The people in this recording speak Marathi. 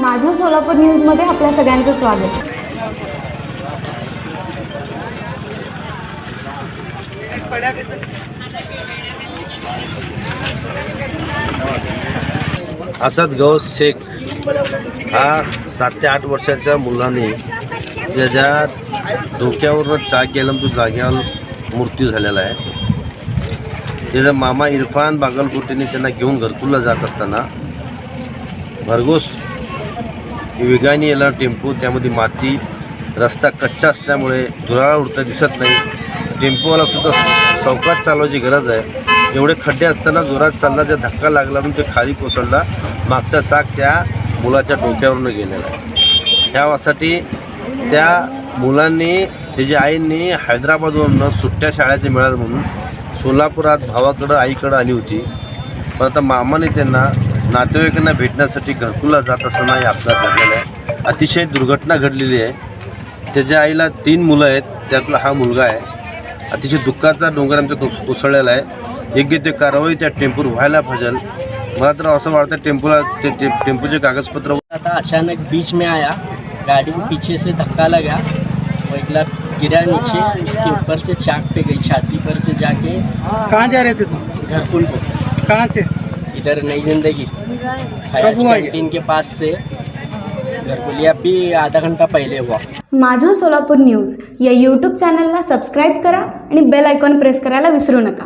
माझं सोलापूर न्यूजमध्ये आपल्या सगळ्यांचं स्वागत. असद गौस शेख हा सात ते आठ वर्षाच्या मुलाने त्याच्या डोक्यावरनं चाक गेलं तो जाग्यावर मृत्यू झालेला आहे. त्याचा मामा इरफान बागलकोटेने त्यांना घेऊन घरकुलला जात असताना भरघोस वेगाने याला टेम्पो त्यामध्ये माती रस्ता कच्चा असल्यामुळे धुराळा उडता दिसत नाही. टेम्पोवाला सुद्धा चौकात चालवायची गरज आहे. एवढे खड्डे असताना जोरात चालला त्या धक्का लागला म्हणून ते खाली कोसळला. मागचा चाक त्या मुलाच्या डोक्यावरून गेलेला आहे. त्यासाठी त्या मुलांनी त्याच्या आईंनी हैदराबादवरून सुट्ट्या शाळेचे मिळालं म्हणून सोलापुरात भावाकडं आईकडं आली होती. पण आता मामाने त्यांना नातेवाईकांना भेटण्यासाठी घरकुला जात असताना हे अपघात झालेला आहे अतिशय दुर्घटना घडलेली आहे. त्याच्या आईला तीन मुलं आहेत. त्यातला हा मुलगा आहे. अतिशय दुःखाचा डोंगर आमच्या कोस कोसळलेला आहे. योग्य ते कारवाई त्या टेम्पूवर व्हायला पाहिजे मला तर असं वाटतं टेम्पूला ते ते टेम्पूचे कागदपत्र था अचानक बीच में आया. गाड़ी को पीछे से धक्का लगा. एक लड़ गिरा नीचे. उसके ऊपर से चाक पे गई. छाती पर से जाके कहाँ जा रहे थे तुम? घरकुल को कहाँ से? इधर नई जिंदगी? कैंटीन के पास से घरकुल अभी आधा घंटा पहले हुआ माझं सोलापूर न्यूज या यूट्यूब चॅनलला सबस्क्राईब करा आणि बेल आयकॉन प्रेस करायला विसरू नका.